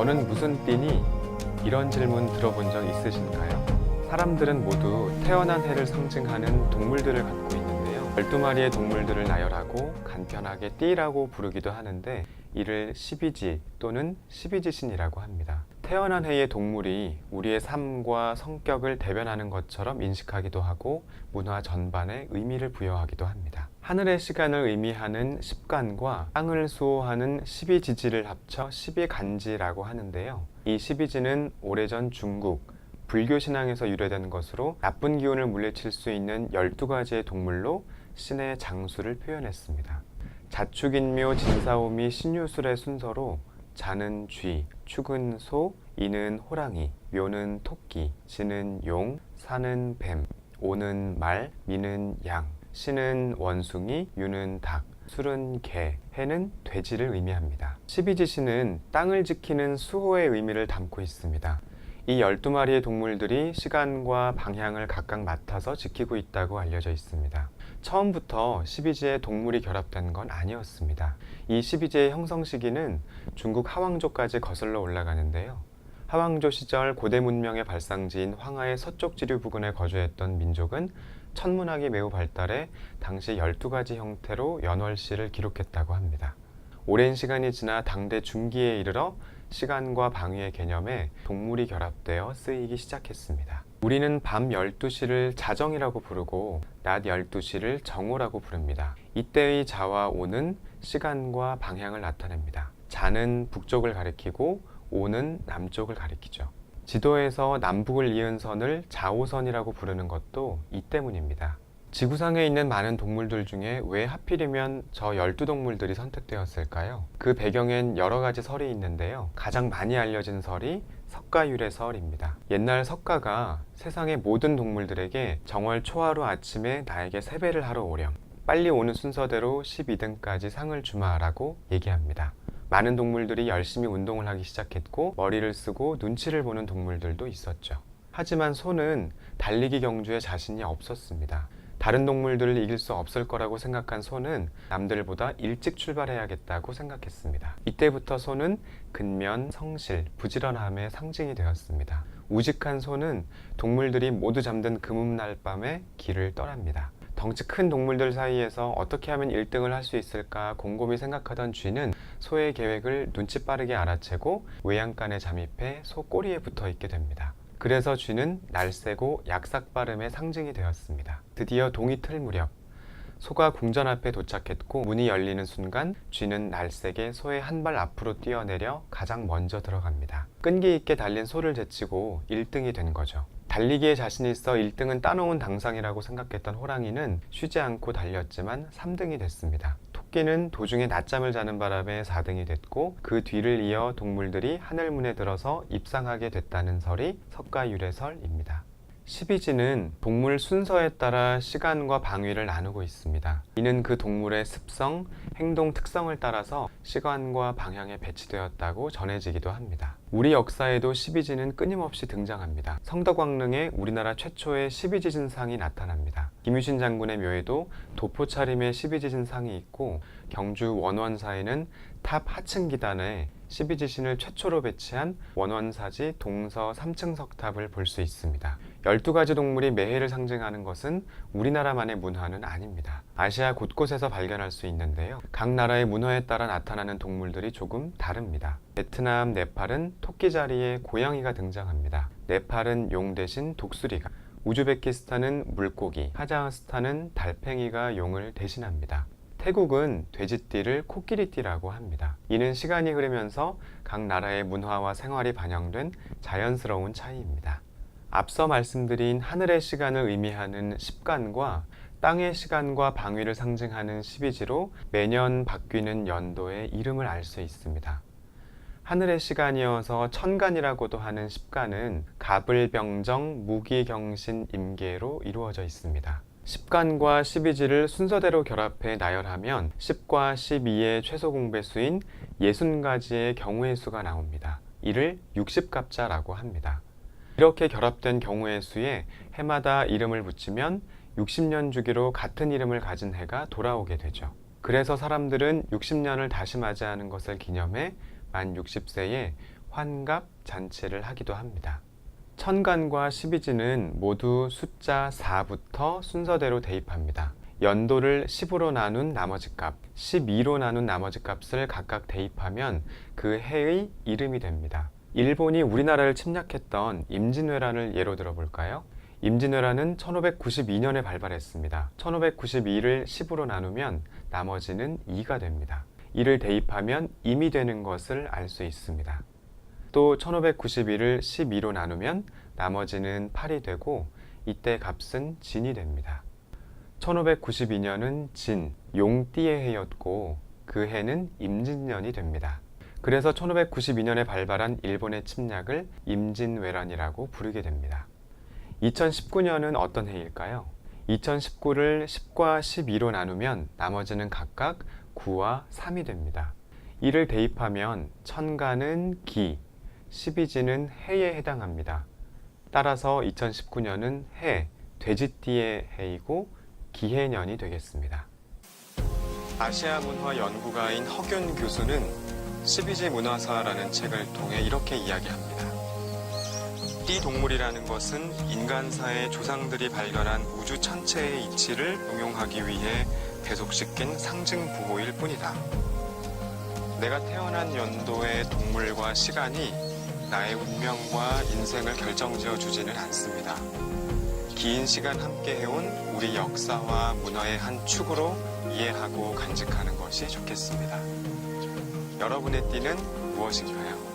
너는 무슨 띠니? 이런 질문 들어본 적 있으신가요? 사람들은 모두 태어난 해를 상징하는 동물들을 갖고 있는데요. 12마리의 동물들을 나열하고 간편하게 띠라고 부르기도 하는데 이를 12지 또는 12지신이라고 합니다. 태어난 해의 동물이 우리의 삶과 성격을 대변하는 것처럼 인식하기도 하고 문화 전반에 의미를 부여하기도 합니다. 하늘의 시간을 의미하는 십간과 땅을 수호하는 십이지지를 합쳐 십이간지라고 하는데요. 이 십이지는 오래전 중국 불교 신앙에서 유래된 것으로 나쁜 기운을 물리칠 수 있는 12가지의 동물로 신의 장수를 표현했습니다. 자축인묘 진사오미 신유술의 순서로 자는 쥐, 축은 소, 이는 호랑이, 묘는 토끼, 지는 용, 사는 뱀, 오는 말, 미는 양, 신은 원숭이, 유는 닭, 술은 개, 해는 돼지를 의미합니다. 12지신은 땅을 지키는 수호의 의미를 담고 있습니다. 이 12마리의 동물들이 시간과 방향을 각각 맡아서 지키고 있다고 알려져 있습니다. 처음부터 12지의 동물이 결합된 건 아니었습니다. 이 12지의 형성 시기는 중국 하왕조까지 거슬러 올라가는데요. 하왕조 시절 고대 문명의 발상지인 황하의 서쪽 지류 부근에 거주했던 민족은 천문학이 매우 발달해 당시 12가지 형태로 연월시를 기록했다고 합니다. 오랜 시간이 지나 당대 중기에 이르러 시간과 방위의 개념에 동물이 결합되어 쓰이기 시작했습니다. 우리는 밤 12시를 자정이라고 부르고 낮 12시를 정오라고 부릅니다. 이때의 자와 오는 시간과 방향을 나타냅니다. 자는 북쪽을 가리키고 오는 남쪽을 가리키죠. 지도에서 남북을 이은 선을 자오선이라고 부르는 것도 이 때문입니다. 지구상에 있는 많은 동물들 중에 왜 하필이면 저 12동물들이 선택되었을까요? 그 배경엔 여러 가지 설이 있는데요. 가장 많이 알려진 설이 석가율의 설입니다. 옛날 석가가 세상의 모든 동물들에게 정월 초하루 아침에 나에게 세배를 하러 오렴. 빨리 오는 순서대로 12등까지 상을 주마라고 얘기합니다. 많은 동물들이 열심히 운동을 하기 시작했고 머리를 쓰고 눈치를 보는 동물들도 있었죠. 하지만 소는 달리기 경주에 자신이 없었습니다. 다른 동물들을 이길 수 없을 거라고 생각한 소는 남들보다 일찍 출발해야겠다고 생각했습니다. 이때부터 소는 근면, 성실, 부지런함의 상징이 되었습니다. 우직한 소는 동물들이 모두 잠든 금음날 밤에 길을 떠납니다. 덩치 큰 동물들 사이에서 어떻게 하면 1등을 할 수 있을까 곰곰이 생각하던 쥐는 소의 계획을 눈치 빠르게 알아채고 외양간에 잠입해 소 꼬리에 붙어 있게 됩니다. 그래서 쥐는 날쌔고 약삭빠름의 상징이 되었습니다. 드디어 동이 틀 무렵 소가 궁전 앞에 도착했고 문이 열리는 순간 쥐는 날쌔게 소의 한 발 앞으로 뛰어내려 가장 먼저 들어갑니다. 끈기 있게 달린 소를 제치고 1등이 된 거죠. 달리기에 자신 있어 1등은 따놓은 당상이라고 생각했던 호랑이는 쉬지 않고 달렸지만 3등이 됐습니다. 토끼는 도중에 낮잠을 자는 바람에 4등이 됐고 그 뒤를 이어 동물들이 하늘문에 들어서 입상하게 됐다는 설이 석가유래설입니다. 12지는 동물 순서에 따라 시간과 방위를 나누고 있습니다. 이는 그 동물의 습성, 행동 특성을 따라서 시간과 방향에 배치되었다고 전해지기도 합니다. 우리 역사에도 12지는 끊임없이 등장합니다. 성덕왕릉에 우리나라 최초의 12지진상이 나타납니다. 김유신 장군의 묘에도 도포 차림의 12지진상이 있고 경주 원원사에는 탑 하층 기단에 12지신을 최초로 배치한 원원사지 동서 3층 석탑을 볼 수 있습니다. 12가지 동물이 매해를 상징하는 것은 우리나라만의 문화는 아닙니다. 아시아 곳곳에서 발견할 수 있는데요. 각 나라의 문화에 따라 나타나는 동물들이 조금 다릅니다. 베트남, 네팔은 토끼 자리에 고양이가 등장합니다. 네팔은 용 대신 독수리가, 우즈베키스탄은 물고기, 카자흐스탄은 달팽이가 용을 대신합니다. 태국은 돼지띠를 코끼리띠라고 합니다. 이는 시간이 흐르면서 각 나라의 문화와 생활이 반영된 자연스러운 차이입니다. 앞서 말씀드린 하늘의 시간을 의미하는 십간과 땅의 시간과 방위를 상징하는 십이지로 매년 바뀌는 연도의 이름을 알 수 있습니다. 하늘의 시간이어서 천간이라고도 하는 십간은 갑을병정, 무기경신, 임계로 이루어져 있습니다. 10간과 12지를 순서대로 결합해 나열하면 10과 12의 최소 공배수인 60가지의 경우의 수가 나옵니다. 이를 60갑자라고 합니다. 이렇게 결합된 경우의 수에 해마다 이름을 붙이면 60년 주기로 같은 이름을 가진 해가 돌아오게 되죠. 그래서 사람들은 60년을 다시 맞이하는 것을 기념해 만 60세에 환갑 잔치를 하기도 합니다. 천간과 십이지는 모두 숫자 4부터 순서대로 대입합니다. 연도를 10으로 나눈 나머지 값, 12로 나눈 나머지 값을 각각 대입하면 그 해의 이름이 됩니다. 일본이 우리나라를 침략했던 임진왜란을 예로 들어볼까요? 임진왜란은 1592년에 발발했습니다. 1592를 10으로 나누면 나머지는 2가 됩니다. 이를 대입하면 임이 되는 것을 알 수 있습니다. 또 1591을 12로 나누면 나머지는 8이 되고 이때 값은 진이 됩니다. 1592년은 진, 용띠의 해였고 그 해는 임진년이 됩니다. 그래서 1592년에 발발한 일본의 침략을 임진왜란이라고 부르게 됩니다. 2019년은 어떤 해일까요? 2019를 10과 12로 나누면 나머지는 각각 9와 3이 됩니다. 이를 대입하면 천간은 기, 12지는 해에 해당합니다. 따라서 2019년은 해, 돼지띠의 해이고 기해년이 되겠습니다. 아시아 문화 연구가인 허균 교수는 12지 문화사라는 책을 통해 이렇게 이야기합니다. 띠 동물이라는 것은 인간사의 조상들이 발견한 우주 천체의 이치를 응용하기 위해 배속시킨 상징 부호일 뿐이다. 내가 태어난 연도의 동물과 시간이 나의 운명과 인생을 결정지어 주지는 않습니다. 긴 시간 함께 해온 우리 역사와 문화의 한 축으로 이해하고 간직하는 것이 좋겠습니다. 여러분의 띠는 무엇인가요?